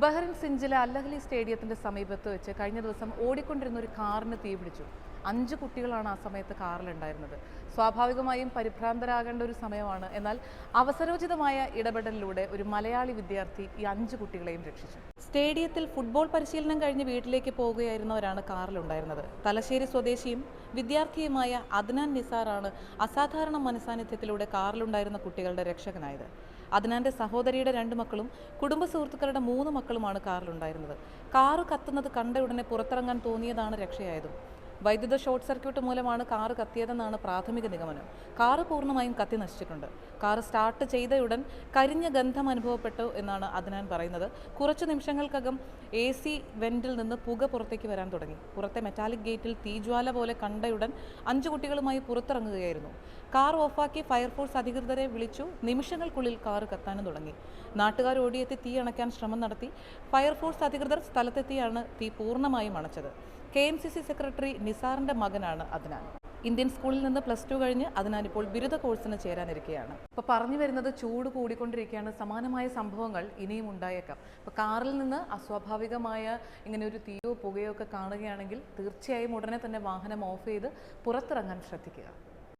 Bahrain സിഞ്ചിലെ അല്ലഹലി സ്റ്റേഡിയത്തിന്റെ സമീപത്ത് വെച്ച് കഴിഞ്ഞ ദിവസം ഓടിക്കൊണ്ടിരുന്ന ഒരു കാറിന് തീപിടിച്ചു. അഞ്ച് കുട്ടികളാണ് ആ സമയത്ത് കാറിലുണ്ടായിരുന്നത്. സ്വാഭാവികമായും പരിഭ്രാന്തരാകേണ്ട ഒരു സമയമാണ്. എന്നാൽ അവസരോചിതമായ ഇടപെടലിലൂടെ ഒരു മലയാളി വിദ്യാർത്ഥി ഈ അഞ്ച് കുട്ടികളെയും രക്ഷിച്ചു. സ്റ്റേഡിയത്തിൽ ഫുട്ബോൾ പരിശീലനം കഴിഞ്ഞ് വീട്ടിലേക്ക് പോവുകയായിരുന്നവരാണ് കാറിലുണ്ടായിരുന്നത്. തലശ്ശേരി സ്വദേശിയും വിദ്യാർത്ഥിയുമായ അദ്നാൻ നിസാറാണ് അസാധാരണ മനസാന്നിധ്യത്തിലൂടെ കാറിലുണ്ടായിരുന്ന കുട്ടികളുടെ രക്ഷകനായത്. അദ്നാന്റെ സഹോദരിയുടെ രണ്ട് മക്കളും കുടുംബ സുഹൃത്തുക്കളുടെ മൂന്ന് മക്കളുമാണ് കാറിലുണ്ടായിരുന്നത്. കാറ് കത്തുന്നത് കണ്ട ഉടനെ പുറത്തിറങ്ങാൻ തോന്നിയതാണ് രക്ഷയായതും. വൈദ്യുത ഷോർട്ട് സർക്യൂട്ട് മൂലമാണ് കാറ് കത്തിയതെന്നാണ് പ്രാഥമിക നിഗമനം. കാറ് പൂർണമായും കത്തി നശിച്ചിട്ടുണ്ട്. കാറ് സ്റ്റാർട്ട് ചെയ്തയുടൻ കരിഞ്ഞ ഗന്ധം അനുഭവപ്പെട്ടു എന്നാണ് അദ്നാൻ പറയുന്നത്. കുറച്ച് നിമിഷങ്ങൾക്കകം എ സി വെന്റിൽ നിന്ന് പുക പുറത്തേക്ക് വരാൻ തുടങ്ങി. പുറത്തെ മെറ്റാലിക് ഗേറ്റിൽ തീജ്വാല പോലെ കണ്ടയുടൻ അഞ്ചു കുട്ടികളുമായി പുറത്തിറങ്ങുകയായിരുന്നു. കാർ ഓഫാക്കി ഫയർഫോഴ്സ് അധികൃതരെ വിളിച്ചു. നിമിഷങ്ങൾക്കുള്ളിൽ കാർ കത്താനും തുടങ്ങി. നാട്ടുകാർ ഓടിയെത്തി തീ അണയ്ക്കാൻ ശ്രമം നടത്തി. ഫയർഫോഴ്സ് അധികൃതർ സ്ഥലത്തെത്തിയാണ് തീ പൂർണമായും അണച്ചത്. K M C C secretary നിസാറിന്റെ മകനാണ് അദ്നാൻ. ഇന്ത്യൻ സ്കൂളിൽ നിന്ന് പ്ലസ് ടു കഴിഞ്ഞ് അദ്നാൻ ഇപ്പോൾ ബിരുദ കോഴ്സിന് ചേരാനിരിക്കുകയാണ് അപ്പോൾ പറഞ്ഞു വരുന്നത് ചൂട് കൂടിക്കൊണ്ടിരിക്കുകയാണ് സമാനമായ സംഭവങ്ങൾ ഇനിയും ഉണ്ടായേക്കാം. അപ്പോൾ കാറിൽ നിന്ന് അസ്വാഭാവികമായ ഇങ്ങനെ ഒരു തീയോ പുകയോ ഒക്കെ കാണുകയാണെങ്കിൽ തീർച്ചയായും ഉടനെ തന്നെ വാഹനം ഓഫ് ചെയ്ത് പുറത്തിറങ്ങാൻ ശ്രദ്ധിക്കുക.